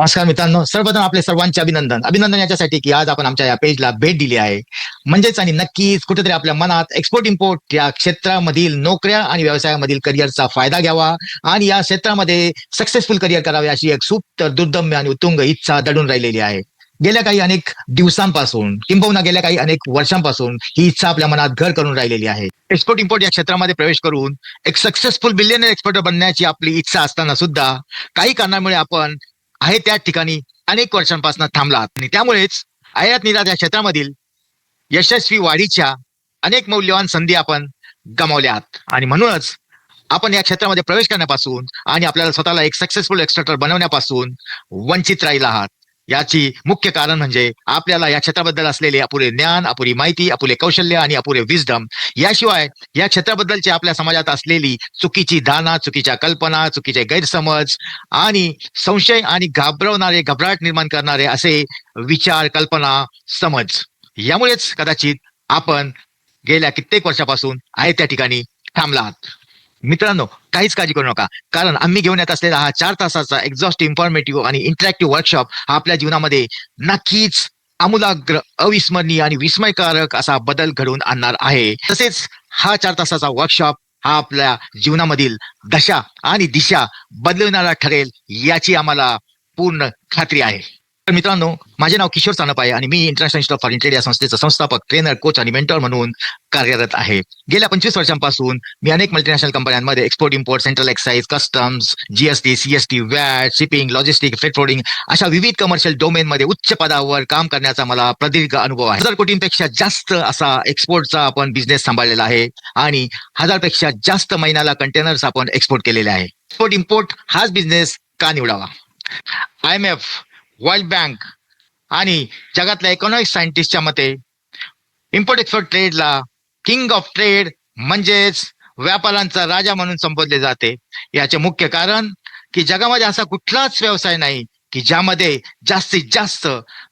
नमस्कार मित्रांनो सर्वप्रथम आपले सर्वांचे अभिनंदन. अभिनंदन याच्यासाठी की आज आपण आमच्या या पेजला भेट दिली आहे. म्हणजेच आणि नक्कीच कुठेतरी आपल्या मनात एक्सपोर्ट इम्पोर्ट या क्षेत्रामधील नोकऱ्या आणि व्यवसायामधील करिअरचा फायदा घ्यावा आणि या क्षेत्रामध्ये सक्सेसफुल करिअर करावे अशी एक सुप्त दुर्दम्य आणि उत्तुंग इच्छा दडून राहिलेली आहे. गेल्या काही अनेक दिवसांपासून किंबहुना गेल्या काही अनेक वर्षांपासून ही इच्छा आपल्या मनात घर करून राहिलेली आहे. एक्सपोर्ट इम्पोर्ट या क्षेत्रामध्ये प्रवेश करून एक सक्सेसफुल बिलियनर एक्सपोर्टर बनण्याची आपली इच्छा असताना सुद्धा काही कारणामुळे आपण आहे त्या ठिकाणी अनेक वर्षांपासून थांबला. आणि त्यामुळेच आयात निर्यात या क्षेत्रामधील यशस्वी वाढीच्या अनेक मौल्यवान संधी आपण गमावल्या आहात आणि म्हणूनच आपण या क्षेत्रामध्ये प्रवेश करण्यापासून आणि आपल्याला स्वतःला एक सक्सेसफुल एक्सट्रॅक्टर बनवण्यापासून वंचित राहिला आहात. याची मुख्य कारण म्हणजे आपल्याला या क्षेत्राबद्दल असलेले अपुरे ज्ञान अपुरी माहिती अपुरे कौशल्य आणि अपुरे विजडम याशिवाय या क्षेत्राबद्दलची आपल्या समाजात असलेली चुकीची धारणा चुकीच्या कल्पना चुकीचे गैरसमज आणि संशय आणि घाबरवणारे घबराट निर्माण करणारे असे विचार कल्पना समज यामुळेच कदाचित आपण गेल्या कित्येक वर्षापासून आहे त्या ठिकाणी थांबला आहात मित्रांनो काहीच काळजी करू नका. कारण आम्ही घेऊन येत असलेला हा चार तासाचा एक्झॉस्ट इन्फॉर्मेटिव्ह आणि इंटरॅक्टिव्ह वर्कशॉप हा आपल्या जीवनामध्ये नक्कीच आमूलाग्र अविस्मरणीय आणि विस्मयकारक असा बदल घडवून आणणार आहे. तसेच हा चार तासाचा वर्कशॉप हा आपल्या जीवनामधील दशा आणि दिशा बदलवणारा ठरेल याची आम्हाला पूर्ण खात्री आहे. तर मित्रांनो माझे नाव किशोर सानप आहे आणि मी इंटरनॅशनल इन्स्टिट्यूट फॉर इंटेड या संस्थेचा संस्थापक ट्रेनर कोच आणि मेंटर म्हणून कार्यरत आहे. गेल्या पंचवीस वर्षांपासून मी अनेक मल्टीनॅशनल कंपन्यांमध्ये export import central excise customs GST CST VAT shipping logistic freight forwarding अशा विविध कमर्शियल डोमेनमध्ये उच्च पदावर काम करण्याचा मला प्रदीर्घ अनुभव आहे. हजार कोटींपेक्षा जास्त असा एक्सपोर्टचा आपण बिझनेस सांभाळलेला आहे आणि हजारपेक्षा जास्त महिन्याला कंटेनर्स आपण एक्सपोर्ट केलेले आहे. एक्सपोर्ट इम्पोर्ट हाच बिझनेस का निवडावा? I M F world bank आणि जगातल्या इकॉनॉमिक सायंटिस्टच्या मते इम्पोर्ट एक्सपोर्ट ट्रेडला किंग ऑफ ट्रेड म्हणजेच व्यापारांचा राजा म्हणून संबोधले जाते. याचे मुख्य कारण की जगामध्ये असा कुठलाच व्यवसाय नाही की ज्यामध्ये जास्तीत जास्त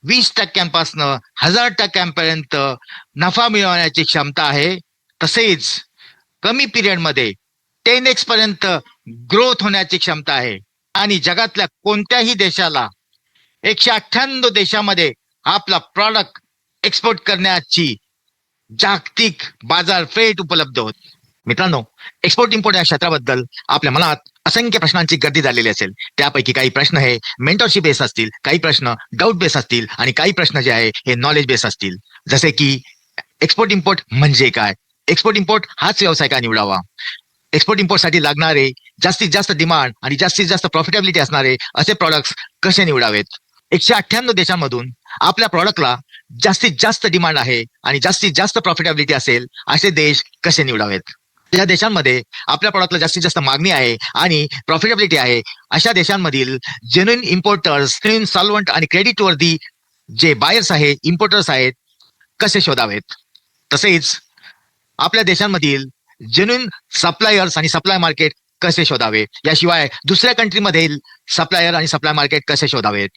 वीस टक्क्यांपासनं हजार टक्क्यांपर्यंत नफा मिळवण्याची क्षमता आहे. तसेच कमी पिरियडमध्ये टेन एक्स पर्यंत ग्रोथ होण्याची क्षमता आहे. आणि जगातल्या कोणत्याही देशाला एकशे अठ्ठ्याण्णव देशामध्ये आपला प्रॉडक्ट एक्सपोर्ट करण्याची जागतिक बाजारपेठ उपलब्ध होत. मित्रांनो एक्सपोर्ट इम्पोर्ट या क्षेत्राबद्दल आपल्या मनात असंख्य प्रश्नांची गर्दी झालेली असेल. त्यापैकी काही प्रश्न हे मेंटरशिप बेस असतील काही प्रश्न डाऊट बेस असतील आणि काही प्रश्न जे आहे हे नॉलेज बेस असतील. जसे की एक्सपोर्ट इम्पोर्ट म्हणजे काय? एक्सपोर्ट इम्पोर्ट हाच व्यवसाय का निवडावा? एक्सपोर्ट इम्पोर्टसाठी लागणारे जास्तीत जास्त डिमांड आणि जास्तीत जास्त प्रॉफिटेबिलिटी असणारे असे प्रॉडक्ट्स कसे निवडावेत? एकशे अठ्ठ्याण्णव देशांमधून आपल्या प्रॉडक्टला जास्तीत जास्त डिमांड आहे आणि जास्तीत जास्त प्रॉफिटेबिलिटी असेल असे देश कसे निवडावेत? या देशांमध्ये आपल्या प्रॉडक्टला जास्तीत जास्त मागणी आहे आणि प्रॉफिटेबिलिटी आहे. अशा देशांमधील जेन्युन इम्पोर्टर्स जेन्युन सॉल्वंट आणि क्रेडिट वरती जे बायर्स आहेत इम्पोर्टर्स आहेत कसे शोधावेत? तसेच आपल्या देशांमधील जेन्युन सप्लायर्स आणि सप्लाय मार्केट कसे शोधावे? याशिवाय दुसऱ्या कंट्रीमधील सप्लायर आणि सप्लाय मार्केट कसे शोधावेत?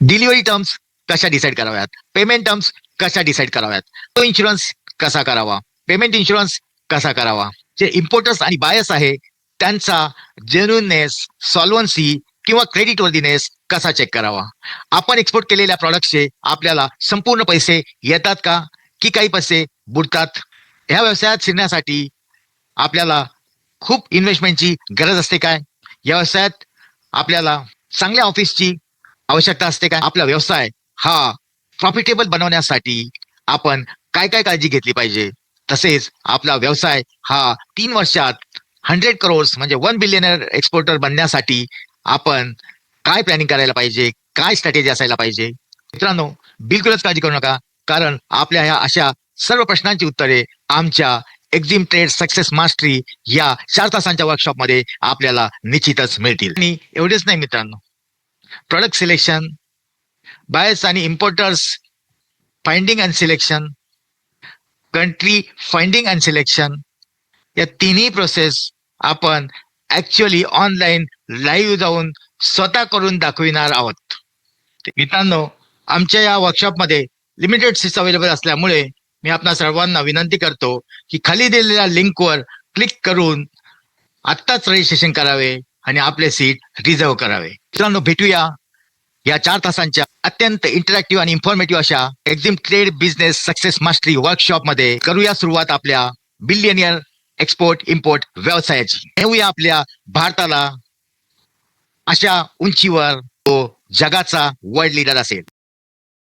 डिलिव्हरी टर्म्स कशा डिसाईड कराव्यात? पेमेंट टर्म्स कशा डिसाईड कराव्यात? तो इन्शुरन्स कसा करावा? पेमेंट इन्शुरन्स कसा करावा? जे इम्पोर्टर्स आणि बायस आहे त्यांचा जेन्युननेस सॉल्वन्सी किंवा क्रेडिट वर्दीनेस कसा चेक करावा? आपण एक्सपोर्ट केलेल्या प्रॉडक्टचे आपल्याला संपूर्ण पैसे येतात का? की काही पैसे बुडतात? ह्या व्यवसायात शिरण्यासाठी आपल्याला खूप इन्व्हेस्टमेंटची गरज असते काय? या व्यवसायात आपल्याला चांगल्या ऑफिसची आवश्यकता असते का आपला व्यवसाय हा प्रॉफिटेबल बनवण्यासाठी आपण काय काय काळजी घेतली पाहिजे? तसेच आपला व्यवसाय हा तीन वर्षात हंड्रेड करोड म्हणजे वन बिलियनर एक्सपोर्टर बनण्यासाठी आपण काय प्लॅनिंग करायला पाहिजे? काय स्ट्रॅटेजी असायला पाहिजे? मित्रांनो बिलकुलच काळजी करू नका कारण आपल्या ह्या अशा सर्व प्रश्नांची उत्तरे आमच्या एक्झिम ट्रेड सक्सेस मास्टरी या चार तासांच्या वर्कशॉपमध्ये आपल्याला निश्चितच मिळतील. आणि एवढेच नाही मित्रांनो प्रोडक्ट सिलेक्शन बायर्स आणि importers finding and selection country finding and selection या तिन्ही प्रोसेस आपण ऍक्च्युअली ऑनलाईन लाईव्ह जाऊन स्वतः करून दाखविणार आहोत. मित्रांनो आमच्या या वर्कशॉपमध्ये लिमिटेड सीट्स अवेलेबल असल्यामुळे मी आपणा सर्वांना विनंती करतो की खाली दिलेल्या लिंकवर क्लिक करून आत्ताच रजिस्ट्रेशन करावे. आणि आपले सीट रिझर्व करावे. मित्रांनो भेटूया या चार तासांच्या अत्यंत इंटरॅक्टिव्ह आणि इन्फॉर्मेटिव्ह अशा EXIM trade business success mastery वर्कशॉपमध्ये करूया सुरुवात आपल्या बिलियनियर एक्सपोर्ट इम्पोर्ट व्यवसायाची. घेऊया आपल्या भारताला अशा उंचीवर तो जगाचा वर्ल्ड लीडर असेल.